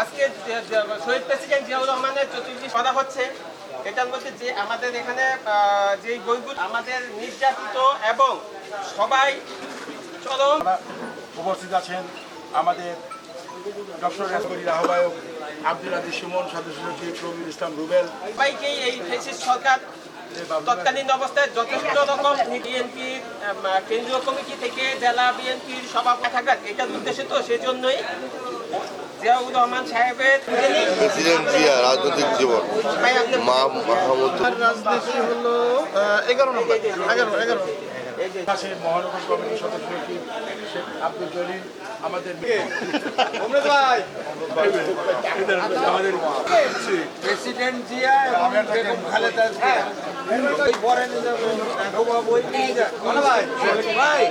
আজকে শহীদ প্রেসিডেন্ট জিয়াউর রহমানের চতুর্থী করা হচ্ছে এটার মধ্যে যে আমাদের এখানে যে বইগুলো আমাদের নির্যাতিত এবং সবাই চরম উপস্থিত আছেন আমাদের ডক্টর রাজগরির আহ্বায়ক আব্দুল আদিস সুমন সদস্য সচিব রবিউল ইসলাম রুবেল। সবাইকেই এই সরকার তৎকালীন অবস্থায় যথেষ্ট রকম বিএনপির কেন্দ্রীয় কমিটি থেকে জেলা বিএনপির সভাপতি থাকার এটার উদ্দেশ্য তো সেজন্যই জিয়াউর রহমান সাহেবের জিয়া রাজনৈতিক জীবন। মা মাহমুদ রাজনীতি হলো এগারো নম্বর এগারো এগারো। পাশে মহানগর কমিটির সদস্য শেখ আব্দুল জলিল আমাদের প্রেসিডেন্ট জিয়া এবং বেগম খালেদা জিয়া। ভাই। ভাই